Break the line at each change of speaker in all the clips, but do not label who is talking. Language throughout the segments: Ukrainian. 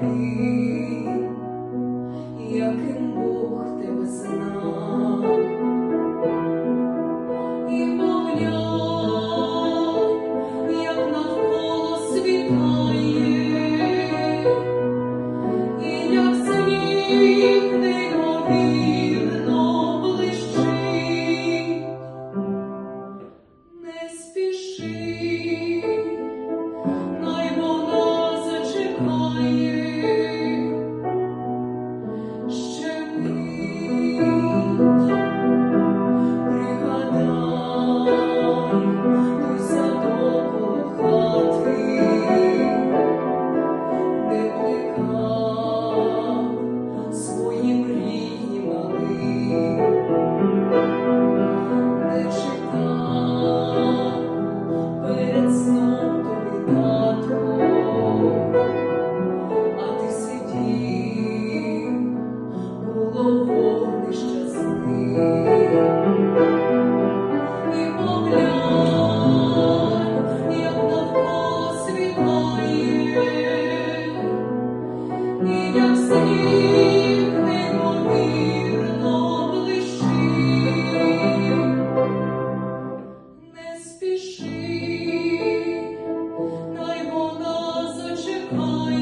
ти, яким Бог тебе знав, і мовляв, як світає, і як світ неймовірно блищить, не спіши. Хай вона зачекає.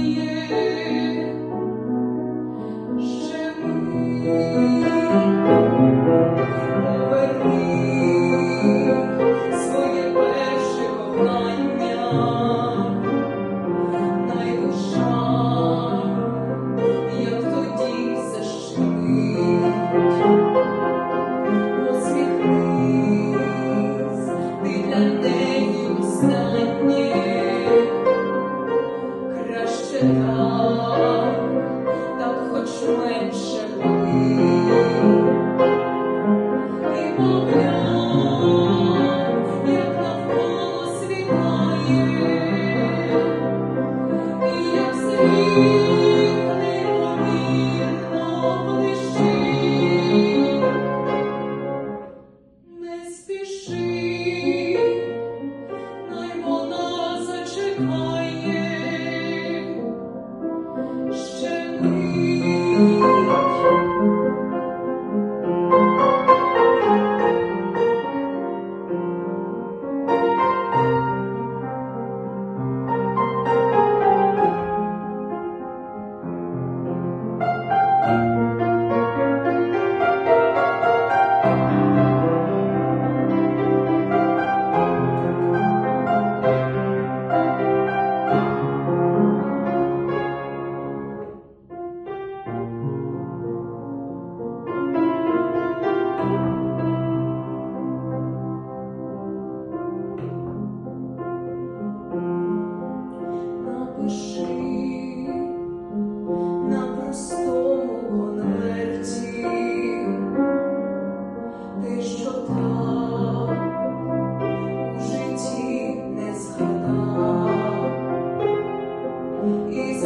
You. чекав, так хоч ми.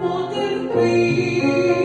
потерпи.